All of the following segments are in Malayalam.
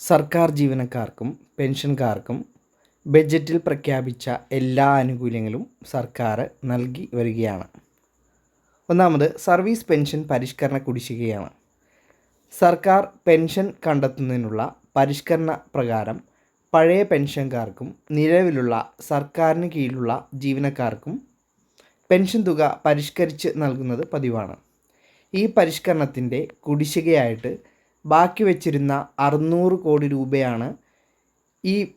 സർക്കാർ ജീവനക്കാർക്കും പെൻഷൻകാർക്കും ബജറ്റിൽ പ്രഖ്യാപിച്ച എല്ലാ ആനുകൂല്യങ്ങളും സർക്കാർ നൽകി വരികയാണ്. ഒന്നാമത് സർവീസ് പെൻഷൻ പരിഷ്കരണ കുടിശ്ശികയാണ്. സർക്കാർ പെൻഷൻ കണ്ടെത്തുന്നതിനുള്ള പരിഷ്കരണ പ്രകാരം പഴയ പെൻഷൻകാർക്കും നിലവിലുള്ള സർക്കാരിന് കീഴിലുള്ള ജീവനക്കാർക്കും പെൻഷൻ തുക പരിഷ്കരിച്ച് നൽകുന്നത് പതിവാണ്. ഈ പരിഷ്കരണത്തിന്റെ കുടിശ്ശികയായിട്ട് ബാക്കി വെച്ചിരുന്ന അറുന്നൂറ് കോടി രൂപയാണ് ഈ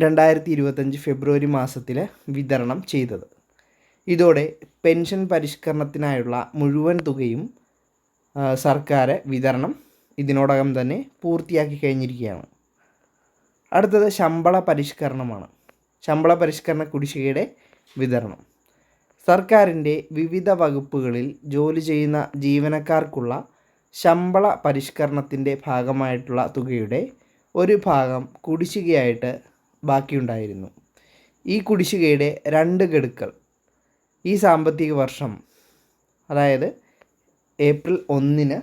രണ്ടായിരത്തി ഇരുപത്തഞ്ച് ഫെബ്രുവരി മാസത്തിൽ വിതരണം ചെയ്തത്. ഇതോടെ പെൻഷൻ പരിഷ്കരണത്തിനായുള്ള മുഴുവൻ തുകയും സർക്കാർ വിതരണം ഇതിനോടകം തന്നെ പൂർത്തിയാക്കി കഴിഞ്ഞിരിക്കുകയാണ്. അടുത്തത് ശമ്പള പരിഷ്കരണമാണ്. ശമ്പള പരിഷ്കരണ കുടിശ്ശികയുടെ വിതരണം. സർക്കാരിന്റെ വിവിധ വകുപ്പുകളിൽ ജോലി ചെയ്യുന്ന ജീവനക്കാർക്കുള്ള ശമ്പള പരിഷ്കരണത്തിന്റെ ഭാഗമായിട്ടുള്ള തുകയുടെ ഒരു ഭാഗം കുടിശ്ശികയായിട്ട് ബാക്കിയുണ്ടായിരുന്നു. ഈ കുടിശ്ശികയുടെ രണ്ട് ഗഡുക്കൾ ഈ സാമ്പത്തിക വർഷം അതായത് ഏപ്രിൽ ഒന്നിന്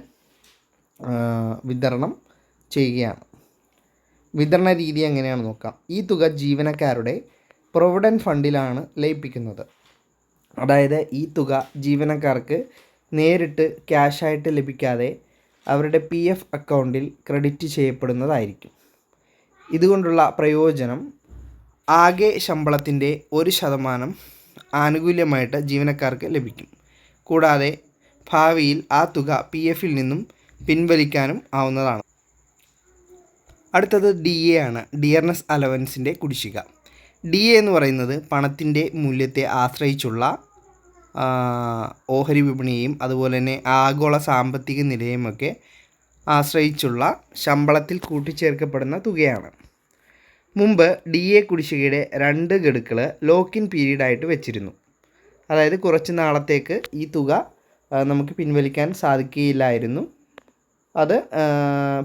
വിതരണം ചെയ്യുകയാണ്. വിതരണ രീതി എങ്ങനെയാണെന്ന് നോക്കാം. ഈ തുക ജീവനക്കാരുടെ പ്രൊവിഡന്റ് ഫണ്ടിലാണ് ലയിപ്പിക്കുന്നത്. അതായത് ഈ തുക ജീവനക്കാർക്ക് നേരിട്ട് ക്യാഷായിട്ട് ലഭിക്കാതെ അവരുടെ പി എഫ് അക്കൗണ്ടിൽ ക്രെഡിറ്റ് ചെയ്യപ്പെടുന്നതായിരിക്കും. ഇതുകൊണ്ടുള്ള പ്രയോജനം ആകെ ശമ്പളത്തിന്റെ ഒരു ശതമാനം ആനുകൂല്യമായിട്ട് ജീവനക്കാർക്ക് ലഭിക്കും. കൂടാതെ ഭാവിയിൽ ആ തുക പി എഫിൽ നിന്നും പിൻവലിക്കാനും ആവുന്നതാണ്. അടുത്തത് ഡി എ ആണ്. ഡിയർനെസ് അലവൻസിന്റെ കുടിശ്ശിക. ഡി എ എന്ന് പറയുന്നത് പണത്തിന്റെ മൂല്യത്തെ ആശ്രയിച്ചുള്ള ഓഹരി വിപണിയെയും അതുപോലെ തന്നെ ആഗോള സാമ്പത്തിക നിലയുമൊക്കെ ആശ്രയിച്ചുള്ള ശമ്പളത്തിൽ കൂട്ടിച്ചേർക്കപ്പെടുന്ന തുകയാണ്. മുമ്പ് ഡി എ കുടിശ്ശികയുടെ രണ്ട് ഗഡുക്കൾ ലോക്കിൻ പീരീഡായിട്ട് വെച്ചിരുന്നു. അതായത് കുറച്ച് നാളത്തേക്ക് ഈ തുക നമുക്ക് പിൻവലിക്കാൻ സാധിക്കുകയില്ലായിരുന്നു. അത്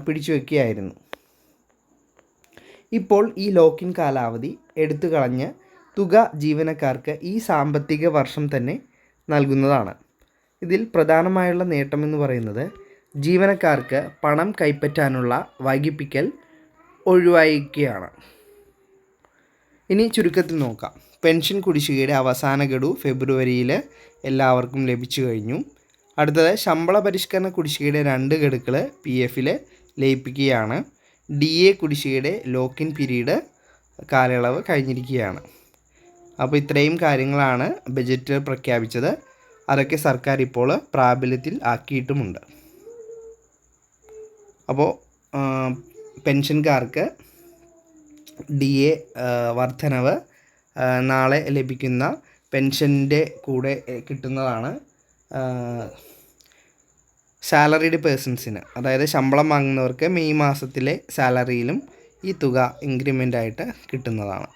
പിടിച്ചു വയ്ക്കുകയായിരുന്നു ഇപ്പോൾ ഈ ലോക്കിൻ കാലാവധി എടുത്തു കളഞ്ഞ് തുക ജീവനക്കാർക്ക് ഈ സാമ്പത്തിക വർഷം തന്നെ നൽകുന്നതാണ്. ഇതിൽ പ്രധാനമായുള്ള നേട്ടമെന്ന് പറയുന്നത് ജീവനക്കാർക്ക് പണം കൈപ്പറ്റാനുള്ള വൈകിപ്പിക്കൽ ഒഴിവാക്കുകയാണ് ഇനി ചുരുക്കത്തിൽ നോക്കാം. പെൻഷൻ കുടിശ്ശികയുടെ അവസാന ഗഡു ഫെബ്രുവരിയിൽ എല്ലാവർക്കും ലഭിച്ചു കഴിഞ്ഞു. അടുത്തത് ശമ്പള പരിഷ്കരണ കുടിശ്ശികയുടെ രണ്ട് ഗഡുക്കൾ പി എഫിൽ ലയിപ്പിക്കുകയാണ്. ഡി എ കുടിശ്ശികയുടെ ലോക്കിൻ പീരീഡ് കാലയളവ് കഴിഞ്ഞിരിക്കുകയാണ്. അപ്പോൾ ഇത്രയും കാര്യങ്ങളാണ് ബജറ്റ് പ്രഖ്യാപിച്ചത്. അതൊക്കെ സർക്കാർ ഇപ്പോൾ പ്രാബല്യത്തിൽ ആക്കിയിട്ടുമുണ്ട്. അപ്പോൾ പെൻഷൻകാർക്ക് ഡി എ വർധനവ് നാളെ ലഭിക്കുന്ന പെൻഷന്റെ കൂടെ കിട്ടുന്നതാണ് സാലറീഡ് പേഴ്സൺസിന്. അതായത് ശമ്പളം വാങ്ങുന്നവർക്ക് മെയ് മാസത്തിലെ സാലറിയിലും ഈ തുക ഇൻക്രിമെന്റ് ആയിട്ട് കിട്ടുന്നതാണ്.